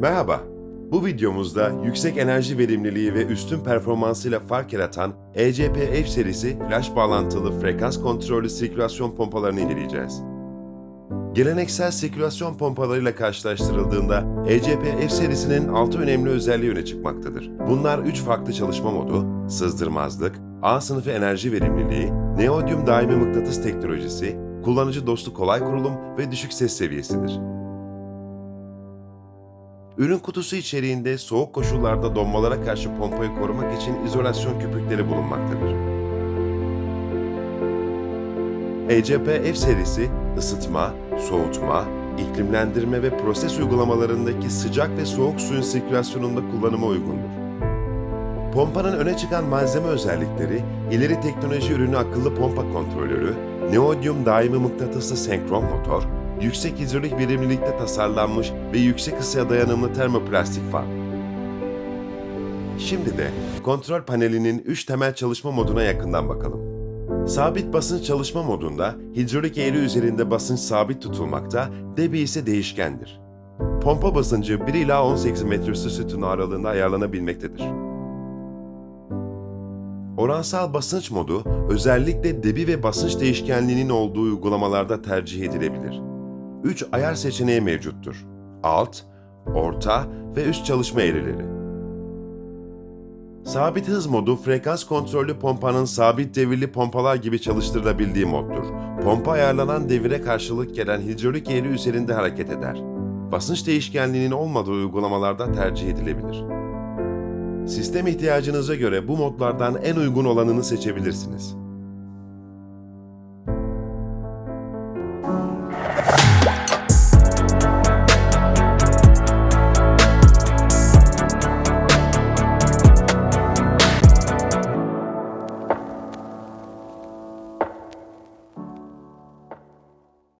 Merhaba. Bu videomuzda yüksek enerji verimliliği ve üstün performansıyla fark yaratan ECP-F serisi flash bağlantılı frekans kontrollü sirkülasyon pompalarını inceleyeceğiz. Geleneksel sirkülasyon pompalarıyla karşılaştırıldığında ECP-F serisinin 6 önemli özelliği öne çıkmaktadır. Bunlar 3 farklı çalışma modu, sızdırmazlık, A sınıfı enerji verimliliği, neodyum daimi mıknatıs teknolojisi, kullanıcı dostu kolay kurulum ve düşük ses seviyesidir. Ürün kutusu içeriğinde soğuk koşullarda donmalara karşı pompayı korumak için izolasyon köpükleri bulunmaktadır. ECP-F serisi ısıtma, soğutma, iklimlendirme ve proses uygulamalarındaki sıcak ve soğuk suyun sirkülasyonunda kullanıma uygundur. Pompanın öne çıkan malzeme özellikleri, ileri teknoloji ürünü akıllı pompa kontrolörü, neodyum daimi mıknatıslı senkron motor, yüksek hidrolik verimlilikte tasarlanmış ve yüksek ısıya dayanımlı termoplastik fan. Şimdi de kontrol panelinin 3 temel çalışma moduna yakından bakalım. Sabit basınç çalışma modunda hidrolik eğri üzerinde basınç sabit tutulmakta, debi ise değişkendir. Pompa basıncı 1 ila 18 metre üstü sütun aralığında ayarlanabilmektedir. Oransal basınç modu özellikle debi ve basınç değişkenliğinin olduğu uygulamalarda tercih edilebilir. 3 ayar seçeneği mevcuttur. Alt, orta ve üst çalışma eğrileri. Sabit hız modu frekans kontrollü pompanın sabit devirli pompalar gibi çalıştırılabildiği moddur. Pompa ayarlanan devire karşılık gelen hidrolik eğri üzerinde hareket eder. Basınç değişkenliğinin olmadığı uygulamalarda tercih edilebilir. Sistem ihtiyacınıza göre bu modlardan en uygun olanını seçebilirsiniz.